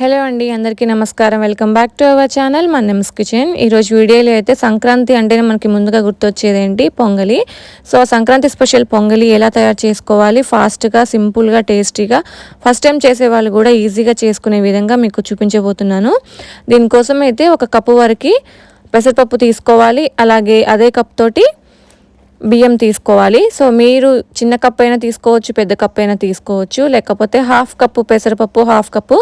Hello అండి అందరికీ నమస్కారం. Welcome back to our channel. మన నెమ్స్ కిచెన్. ఈరోజు వీడియోలో అయితే సంక్రాంతి అంటేనే మనకి ముందుగా గుర్తొచ్చేది ఏంటి పొంగలి. సో సంక్రాంతి స్పెషల్ పొంగలి ఎలా తయారు చేసుకోవాలి? ఫాస్ట్గా సింపుల్గా టేస్టీగా ఫస్ట్ టైం చేసే వాళ్ళు కూడా ఈజీగా చేసుకునే విధంగా మీకు చూపించబోతున్నాను. దీనికోసం అయితే ఒక కప్పు వరకు పెసరపప్పు తీసుకోవాలి. అలాగే అదే కప్ తోటి బియ్యం తీసుకోవాలి. సో మీరు చిన్న కప్ అయినా తీసుకోవచ్చు పెద్ద కప్ అయినా తీసుకోవచ్చు. లేకపోతే హాఫ్ కప్పు పెసరపప్పు హాఫ్ కప్పు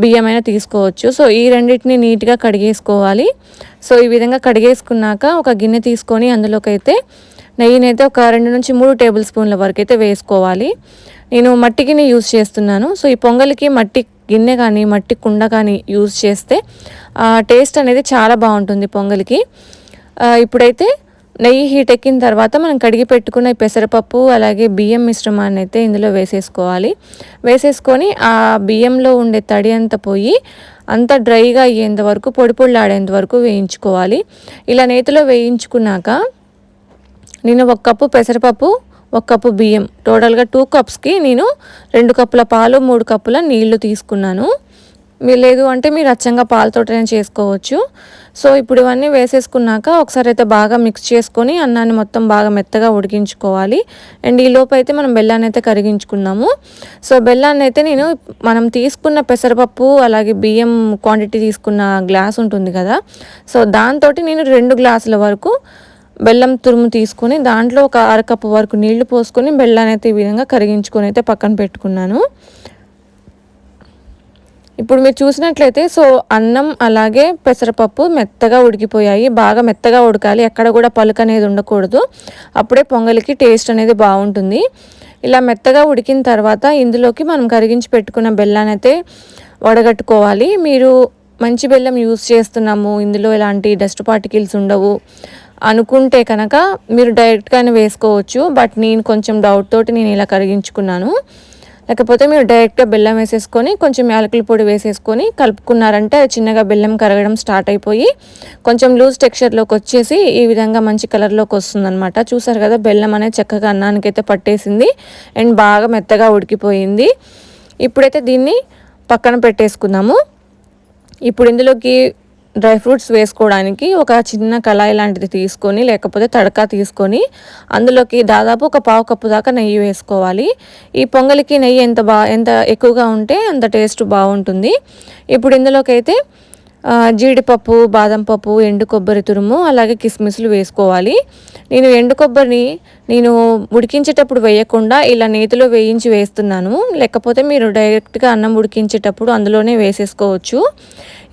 బియ్యమైనా తీసుకోవచ్చు. సో ఈ రెండింటిని నీట్గా కడిగేసుకోవాలి. సో ఈ విధంగా కడిగేసుకున్నాక ఒక గిన్నె తీసుకొని అందులోకైతే నెయ్యినైతే ఒక రెండు నుంచి మూడు టేబుల్ స్పూన్ల వరకు అయితే వేసుకోవాలి. నేను మట్టి గిన్నె యూజ్ చేస్తున్నాను. సో ఈ పొంగల్కి మట్టి గిన్నె కానీ మట్టి కుండ కానీ యూజ్ చేస్తే టేస్ట్ అనేది చాలా బాగుంటుంది పొంగల్కి. ఇప్పుడైతే నెయ్యి హీట్ ఎక్కిన తర్వాత మనం కడిగి పెట్టుకున్న పెసరపప్పు అలాగే బియ్యం మిశ్రమాన్ని అయితే ఇందులో వేసేసుకోవాలి. వేసేసుకొని ఆ బియ్యంలో ఉండే తడి అంతా పోయి అంత డ్రైగా అయ్యేంత వరకు పొడి పొడిలాడేంత వరకు వేయించుకోవాలి. ఇలా నేతిలో వేయించుకున్నాక నేను ఒక కప్పు పెసరపప్పు ఒక కప్పు బియ్యం. టోటల్గా టూ కప్స్కి నేను రెండు కప్పుల పాలు మూడు కప్పుల నీళ్ళు తీసుకున్నాను. మీరు లేదు అంటే మీరు అచ్చంగా పాలతోటనే చేసుకోవచ్చు. సో ఇప్పుడు ఇవన్నీ వేసేసుకున్నాక ఒకసారి అయితే బాగా మిక్స్ చేసుకొని అన్నాన్ని మొత్తం బాగా మెత్తగా ఉడికించుకోవాలి. అండ్ ఈ లోపు అయితే మనం బెల్లాన్ని అయితే కరిగించుకున్నాము. సో బెల్లాన్ని అయితే నేను మనం తీసుకున్న పెసరపప్పు అలాగే బియ్యం క్వాంటిటీ తీసుకున్న గ్లాస్ ఉంటుంది కదా. సో దాంతో నేను రెండు గ్లాసుల వరకు బెల్లం తురుము తీసుకొని దాంట్లో ఒక అరకప్పు వరకు నీళ్ళు పోసుకొని బెల్లాన్ని అయితే ఈ విధంగా కరిగించుకొని అయితే పక్కన పెట్టుకున్నాను. ఇప్పుడు మీరు చూసినట్లయితే సో అన్నం అలాగే పెసరపప్పు మెత్తగా ఉడికిపోయాయి బాగా మెత్తగా ఉడకాలి ఎక్కడ కూడా పలుక అనేది ఉండకూడదు. అప్పుడే పొంగలికి టేస్ట్ అనేది బాగుంటుంది. ఇలా మెత్తగా ఉడికిన తర్వాత ఇందులోకి మనం కరిగించి పెట్టుకున్న బెల్లాన్ని అయితే వడగట్టుకోవాలి. మీరు మంచి బెల్లం యూస్ చేస్తున్నాము ఇందులో ఎలాంటి డస్ట్ పార్టికల్స్ ఉండవు అనుకుంటే కనుక మీరు డైరెక్ట్గానే వేసుకోవచ్చు. బట్ నేను కొంచెం డౌట్ తోటి నేను ఇలా కరిగించుకున్నాను. లేకపోతే మీరు డైరెక్ట్గా బెల్లం వేసేసుకొని కొంచెం యాలకుల పొడి వేసేసుకొని కలుపుకున్నారంటే చిన్నగా బెల్లం కరగడం స్టార్ట్ అయిపోయి కొంచెం లూజ్ టెక్స్చర్లోకి వచ్చేసి ఈ విధంగా మంచి కలర్లోకి వస్తుందనమాట చూసారు కదా బెల్లం అనేది చక్కగా అన్నానికైతే పట్టేసింది. అండ్ బాగా మెత్తగా ఉడికిపోయింది. ఇప్పుడైతే దీన్ని పక్కన పెట్టేసుకుందాము. ఇప్పుడు ఇందులోకి డ్రై ఫ్రూట్స్ వేసుకోవడానికి ఒక చిన్న కళాయి లాంటిది తీసుకొని లేకపోతే తడకా తీసుకొని అందులోకి దాదాపు ఒక పావు కప్పు దాకా నెయ్యి వేసుకోవాలి. ఈ పొంగలికి నెయ్యి ఎంత బా ఎంత ఎక్కువగా ఉంటే అంత టేస్ట్ బాగుంటుంది. ఇప్పుడు ఇందులోకి అయితే జీడిపప్పు బాదం పప్పు ఎండు కొబ్బరి తురుము అలాగే కిస్మిస్లు వేసుకోవాలి. నేను ఎండు కొబ్బరిని నేను ఉడికించేటప్పుడు వేయకుండా ఇలా నేతిలో వేయించి వేస్తున్నాను. లేకపోతే మీరు డైరెక్ట్గా అన్నం ఉడికించేటప్పుడు అందులోనే వేసేసుకోవచ్చు.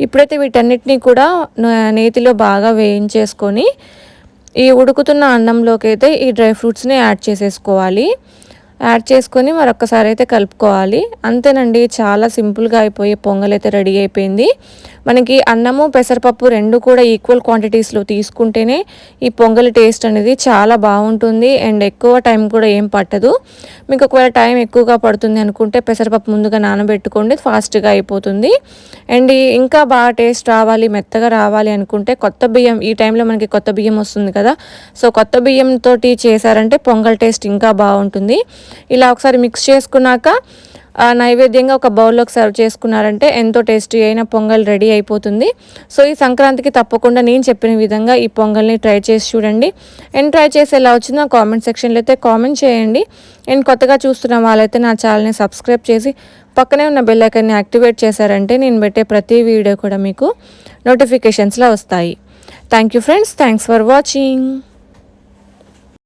ఇప్పుడైతే వీటన్నిటినీ కూడా నేతిలో బాగా వేయించేసుకొని ఈ ఉడుకుతున్న అన్నంలోకి అయితే ఈ డ్రై ఫ్రూట్స్ని యాడ్ చేసేసుకోవాలి. యాడ్ చేసుకొని మరొకసారి అయితే కలుపుకోవాలి. అంతేనండి చాలా సింపుల్గా అయిపోయి పొంగల్ అయితే రెడీ అయిపోయింది. మనకి అన్నము పెసరపప్పు రెండు కూడా ఈక్వల్ క్వాంటిటీస్లో తీసుకుంటేనే ఈ పొంగల్ టేస్ట్ అనేది చాలా బాగుంటుంది. అండ్ ఎక్కువ టైం కూడా ఏం పట్టదు. మీకు ఒకవేళ టైం ఎక్కువగా పడుతుంది అనుకుంటే పెసరపప్పు ముందుగా నానబెట్టుకోండి ఫాస్ట్గా అయిపోతుంది. అండ్ ఇంకా బాగా టేస్ట్ రావాలి మెత్తగా రావాలి అనుకుంటే కొత్త బియ్యం ఈ టైంలో మనకి కొత్త బియ్యం వస్తుంది కదా. సో కొత్త బియ్యంతో చేశారంటే పొంగల్ టేస్ట్ ఇంకా బాగుంటుంది. ఇలా ఒకసారి మిక్స్ చేసుకున్నాక నైవేద్యంగా ఒక బౌల్లోకి సర్వ్ చేసుకున్నారంటే ఎంతో టేస్టీ అయిన పొంగల్ రెడీ అయిపోతుంది. సో ఈ సంక్రాంతికి తప్పకుండా నేను చెప్పిన విధంగా ఈ పొంగల్ని ట్రై చేసి చూడండి. అండ్ ట్రై చేసి ఎలా వచ్చిందో కామెంట్ సెక్షన్లో అయితే కామెంట్ చేయండి. అండ్ కొత్తగా చూస్తున్న వాళ్ళైతే నా ఛానల్ని సబ్స్క్రైబ్ చేసి పక్కనే ఉన్న బెల్లైకన్ని యాక్టివేట్ చేశారంటే నేను పెట్టే ప్రతి వీడియో కూడా మీకు నోటిఫికేషన్స్లో వస్తాయి. Thank you friends thanks for watching